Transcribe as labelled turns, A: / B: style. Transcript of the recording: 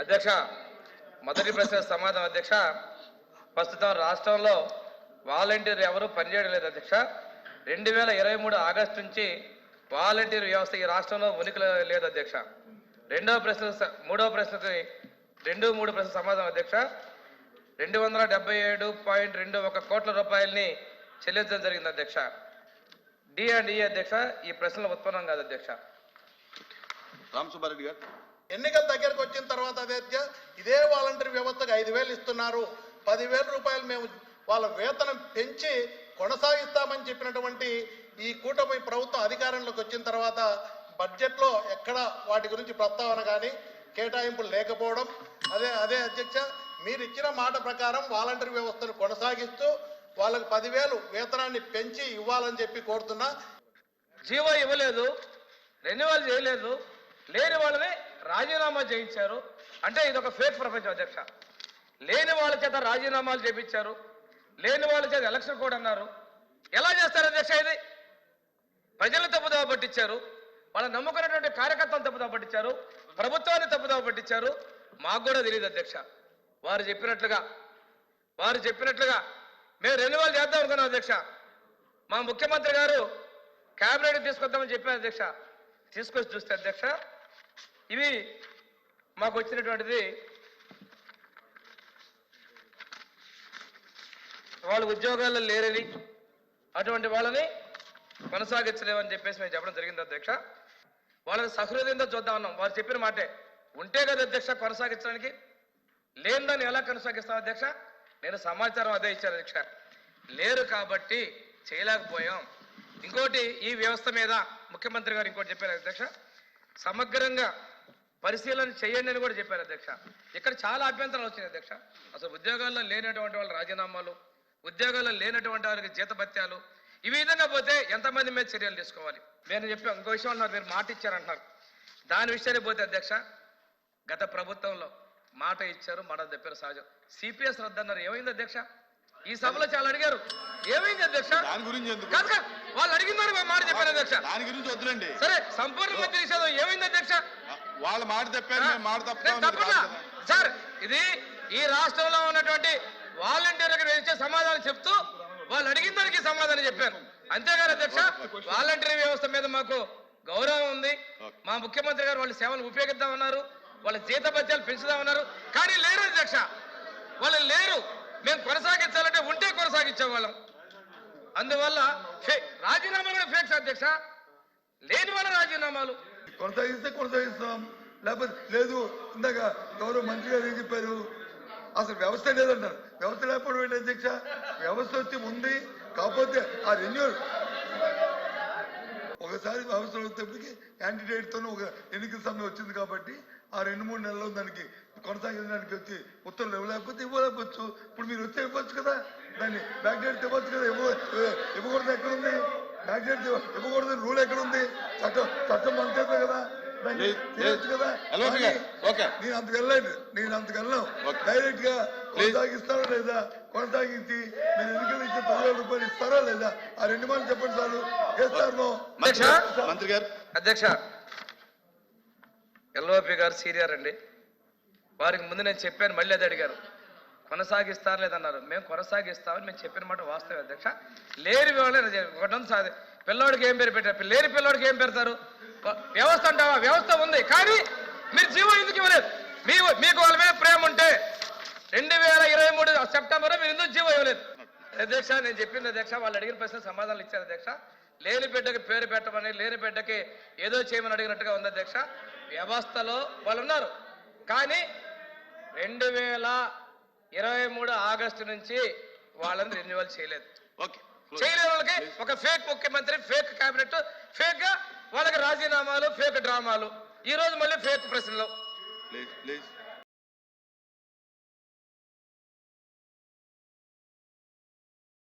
A: అధ్యక్ష మొదటి ప్రశ్న సమాధానం అధ్యక్ష. ప్రస్తుతం రాష్ట్రంలో వాలంటీర్ ఎవరు పనిచేయడం లేదు అధ్యక్ష. రెండు వేల ఇరవై మూడు ఆగస్టు నుంచి వాలంటీర్ వ్యవస్థ ఈ రాష్ట్రంలో ఉనికి లేదు అధ్యక్ష. రెండవ ప్రశ్న మూడవ ప్రశ్నకి రెండు మూడు ప్రశ్న సమాధానం అధ్యక్ష. రెండు వందల డెబ్బై ఏడు పాయింట్ రెండు ఒక కోట్ల రూపాయలని చెల్లించడం జరిగింది అధ్యక్ష. డి అండ్ ఈ అధ్యక్ష ఈ ప్రశ్నలు ఉత్పన్నం కాదు అధ్యక్ష.
B: రామ్ సుబ్బారెడ్డి గారు.
C: ఎన్నికల దగ్గరకు వచ్చిన తర్వాత అధ్యక్ష ఇదే వాలంటీర్ వ్యవస్థకు ఐదు వేలు ఇస్తున్నారు. పదివేల రూపాయలు మేము వాళ్ళ వేతనం పెంచి కొనసాగిస్తామని చెప్పినటువంటి ఈ కూటమి ప్రభుత్వం అధికారంలోకి వచ్చిన తర్వాత బడ్జెట్లో ఎక్కడ వాటి గురించి ప్రస్తావన కానీ కేటాయింపులు లేకపోవడం అదే అదే అధ్యక్ష మీరు ఇచ్చిన మాట ప్రకారం వాలంటీర్ వ్యవస్థను కొనసాగిస్తూ వాళ్ళకి పదివేలు వేతనాన్ని పెంచి ఇవ్వాలని చెప్పి కోరుతున్నా.
A: జీవో ఇవ్వలేదు రెన్యువల్ చేయలేదు లేని వాళ్ళని రాజీనామా చేయించారు. అంటే ఇది ఒక ఫేక్ ప్రపంచం అధ్యక్ష. లేని వాళ్ళ చేత రాజీనామాలు చేపించారు. లేని వాళ్ళ చేత ఎలక్షన్ కూడా అన్నారు. ఎలా చేస్తారు అధ్యక్ష ఇది? ప్రజలు తప్పుదోవ పట్టించారు. వాళ్ళ నమ్ముకున్నటువంటి కార్యకర్తలు తప్పుదోవ పట్టించారు. ప్రభుత్వాన్ని తప్పుదోవ పట్టించారు. మాకు కూడా తెలియదు అధ్యక్ష. వారు చెప్పినట్లుగా వారు చెప్పినట్లుగా మేము రెన్యువల్ చేద్దాం అనుకున్నాం అధ్యక్ష. మా ముఖ్యమంత్రి గారు క్యాబినెట్ తీసుకొద్దామని చెప్పారు అధ్యక్ష. తీసుకొచ్చి చూస్తే అధ్యక్ష ఇవి మాకు వచ్చినటువంటిది వాళ్ళు ఉద్యోగాల్లో లేరని అటువంటి వాళ్ళని కొనసాగించలేమని చెప్పేసి మేము చెప్పడం జరిగింది అధ్యక్ష. వాళ్ళని సహృదయంతో చూద్దాం అన్నాం. వారు చెప్పిన మాటే ఉంటే కదా అధ్యక్ష కొనసాగించడానికి లేనిదాన్ని ఎలా కొనసాగిస్తాం అధ్యక్ష? నేను సమాచారం అదే ఇచ్చాను అధ్యక్ష. లేరు కాబట్టి చేయలేకపోయాం. ఇంకోటి ఈ వ్యవస్థ మీద ముఖ్యమంత్రి గారు ఇంకోటి చెప్పారు అధ్యక్ష. సమగ్రంగా పరిశీలన చేయండి అని కూడా చెప్పారు అధ్యక్ష. ఇక్కడ చాలా అభ్యంతరాలు వచ్చినాయి అధ్యక్ష. అసలు ఉద్యోగాల్లో లేనటువంటి వాళ్ళ రాజీనామాలు ఉద్యోగాల్లో లేనటువంటి వారికి జీతభత్యాలు ఈ విధంగా పోతే ఎంతమంది మీద చర్యలు తీసుకోవాలి? నేను చెప్పాను ఇంకో విషయం అన్నారు మీరు మాట ఇచ్చారంటున్నారు. దాని విషయానికి పోతే అధ్యక్ష గత ప్రభుత్వంలో మాట ఇచ్చారు మాట చెప్పారు సహజం. సిపిఎస్ రద్దు అన్నారు. ఏమైంది అధ్యక్ష? ఈ సభలో చాలా అడిగారు. ఏమైంది అధ్యక్ష?
B: దాని గురించి
A: వాళ్ళు అడిగినారు మా మాట చెప్పారు అధ్యక్ష.
B: దాని గురించి వద్దులండి.
A: సరే సంపూర్ణ మధ్య నిషేధం ఏమైంది అధ్యక్ష?
B: వాళ్ళ మాట తప్పారు మేము మాట
A: తప్పకుండా. సార్ ఇది ఈ రాష్ట్రంలో ఉన్నటువంటి వాలంటీర్లకు ఇచ్చే సమాధానం చెప్తూ వాళ్ళు అడిగిన దానికి సమాధానం చెప్పాను అంతేగాని అధ్యక్ష? వాలంటీర్ వ్యవస్థ మీద మాకు గౌరవం ఉంది. మా ముఖ్యమంత్రి గారు వాళ్ళ సేవలు ఉపయోగిద్దామన్నారు. వాళ్ళ జీతభత్యాలు పెంచుదామన్నారు. కానీ లేరు అధ్యక్ష. వాళ్ళు లేరు. మేము కొనసాగించాలంటే ఉంటే కొనసాగించే వాళ్ళం అందువల్ల రాజీనామాలు కూడా ఫేక్స్ అధ్యక్ష. లేని వాళ్ళ రాజీనామాలు.
D: కొనసాగిస్తే కొనసాగిస్తాం. లేకపోతే లేదు ఇందాక గౌరవ మంత్రి గారు ఏం చెప్పారు? అసలు వ్యవస్థ లేదన్నారు. వ్యవస్థ లేకపోవడం ఏంటి అధ్యక్ష? వ్యవస్థ వచ్చి ఉంది కాకపోతే ఆ రెన్యూల్ ఒకసారి వ్యవస్థ వచ్చేప్పటికి క్యాండిడేట్తో ఒక ఎన్నికల సమయం వచ్చింది కాబట్టి ఆ రెండు మూడు నెలల్లో దానికి కొనసాగించడానికి వచ్చి ఉత్తర్వులు ఇవ్వలేకపోతే ఇవ్వలేకపోవచ్చు. ఇప్పుడు మీరు వచ్చి ఇవ్వచ్చు కదా? దాన్ని బ్యాక్ డేట్ ఇవ్వచ్చు కదా? ఇవ్వ ఇవ్వకూడదు ఎక్కడ ఉంది బ్యాక్ డేట్ ఇవ్వకూడదు. రూల్ ఎక్కడ ఉంది చట్టం చట్టం మన చేతిలో కదా? చేయొచ్చు కదా?
B: హలో,
D: కానీ
B: గారు, ఓకే.
D: నేను అంతకు వెళ్ళండి నేను అంతకు వెళ్ళను.
B: ఓకే. డైరెక్ట్గా.
D: కొనసాగిస్తారా లేదా? కొనసాగించి మీరు ఎన్నికలు ఇచ్చే పదివేల రూపాయలు ఇస్తారా లేదా? ఆ రెండు మాటలు చెప్పండి సార్.
B: గారు, మంత్రి గారు.
A: అధ్యక్ష ఎల్ఓపి గారు సీనియర్ అండి వారికి ముందు నేను చెప్పాను మళ్ళీ అది అడిగారు. కొనసాగిస్తారు లేదన్నారు. మేము కొనసాగిస్తామని మేము చెప్పిన మాట వాస్తవం అధ్యక్ష. లేని వాళ్ళే ఒకటి సాధి సార్ పిల్లోడికి ఏం పేరు పెట్టారు? లేని పిల్లోడికి ఏం పెడతారు? వ్యవస్థ అంటావా? వ్యవస్థ ఉంది. కానీ మీరు జీవో ఎందుకు ఇవ్వలేదు? మీ మీకు వాళ్ళ మీద ప్రేమ ఉంటే రెండు వేల ఇరవై మూడు సెప్టెంబర్ మీరు ఎందుకు జీవో ఇవ్వలేదు? అధ్యక్ష నేను చెప్పింది అధ్యక్ష వాళ్ళు అడిగిన ప్రశ్న సమాధానాలు ఇచ్చారు అధ్యక్ష. లేని బిడ్డకి పేరు పెట్టమని లేని బిడ్డకి ఏదో చేయమని అడిగినట్టుగా ఉంది అధ్యక్ష. వ్యవస్థలో వాళ్ళు ఉన్నారు. కానీ రెండు వేల ఇరవై మూడు ఆగస్టు నుంచి వాళ్ళని రెన్యువల్ చేయలేదు.
B: ఓకే.
A: చేయలేని వాళ్ళకి ఒక ఫేక్ ముఖ్యమంత్రి ఫేక్ కేబినెట్ ఫేక్గా వాళ్ళకి రాజీనామాలు ఫేక్ డ్రామాలు. ఈ రోజు మళ్ళీ ఫేక్ ప్రశ్నలు.
B: Please please.